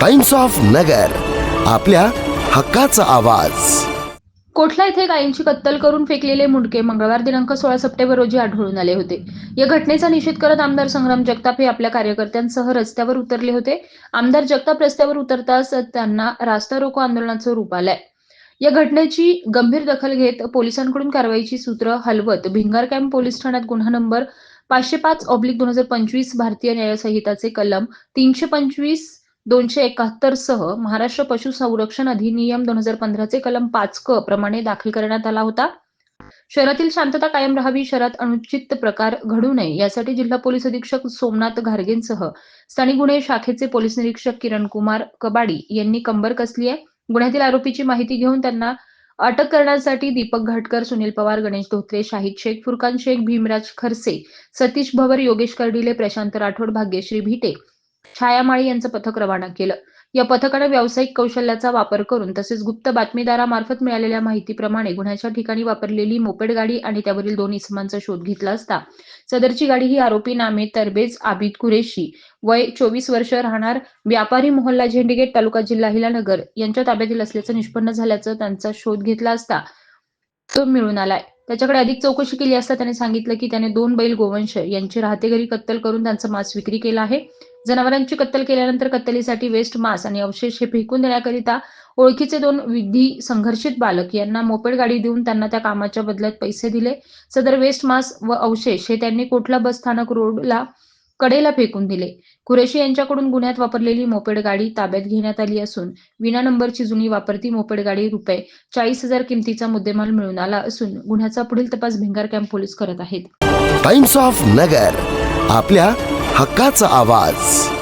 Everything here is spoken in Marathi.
टाइम्स ऑफ नगर आपल्या हक्काचा आवाज. कोठला येथे गायींची कत्तल करून फेकलेले मुंडके मंगळवार दिनांक सोळा सप्टेंबर रोजी आढळून आले होते. या घटनेचा निषेध करत आमदार संग्राम जगताप हे आपल्या कार्यकर्त्यांसह रस्त्यावर उतरले होते. आमदार जगताप रस्त्यावर उतरताच त्यांना रास्ता रोको आंदोलनाचं रूप आलंय. या घटनेची गंभीर दखल घेत पोलिसांकडून कारवाईची सूत्र हलवत भिंगार कॅम्प पोलीस ठाण्यात गुन्हा नंबर पाचशे पाच ऑब्लिक दोन हजार पंचवीस भारतीय न्यायसंहिताचे कलम तीनशे पंचवीस दोनशे एकाहत्तर सह महाराष्ट्र पशु संरक्षण अधिनियम दोन हजार पंधराचे कलम पाच क प्रमाणे दाखल करण्यात आला होता. शहरातील शांतता कायम राहावी शहरात अनुचित प्रकार घडू नये यासाठी जिल्हा पोलीस अधीक्षक सोमनाथ घारगेंसह स्थानिक गुन्हे शाखेचे पोलीस निरीक्षक किरण कुमार कबाडी यांनी कंबर कसली आहे? गुन्ह्यातील आरोपीची माहिती घेऊन त्यांना अटक करण्यासाठी दीपक घाटकर सुनील पवार गणेश धोत्रे शाहिद शेख फुरकान शेख भीमराज खरसे सतीश भवर योगेश कर्डिले प्रशांत राठोड भाग्यश्री भिटे छायामाळी यांचं पथक रवाना केलं. या पथकाने व्यावसायिक कौशल्याचा वापर करून तसेच गुप्त बातमीदारामार्फत मिळालेल्या माहितीप्रमाणे गुन्ह्याच्या ठिकाणी वापरलेली मोपेड गाडी आणि त्यावरील दोन इसमांचा शोध घेतला असता सदरची गाडी ही आरोपी नामे तरबेज आबिद कुरेशी वय चोवीस वर्ष राहणार व्यापारी मोहल्ला झेंडेगेट तालुका जिल्हा हिलानगर यांच्या ताब्यातील असल्याचं निष्पन्न झाल्याचं त्यांचा शोध घेतला असता तो मिळून आलाय. त्याच्याकडे अधिक चौकशी केली असता त्याने सांगितलं की त्याने दोन बैल गोवंश यांची राहते घरी कत्तल करून त्यांचा मांस विक्री केला आहे. जनावरांची कत्तल केल्यानंतर कत्तलीसाठी वेस्ट मांस आणि अवशेष हे फेकून देण्याकरिता ओळखीचे दोन विधी संघर्षित बालक यांना मोपेड गाडी देऊन त्यांना त्या कामाच्या बदल्यात पैसे दिले. सदर वेस्ट मांस व अवशेष हे त्यांनी कोठला बस स्थानक रोडला कडेला फेकून दिले. कुरेशी यांच्याकडून गुन्ह्यात वापरलेली मोपेड गाडी ताब्यात घेण्यात आली असून विना नंबरची जुनी वापरती मोपेड गाडी रुपये चाळीस हजार किमतीचा मुद्देमाल मिळून आला असून गुन्ह्याचा पुढील तपास भिंगार कॅम्प पोलीस करत आहेत. टाइम्स ऑफ नगर आपल्या हक्काचा आवाज.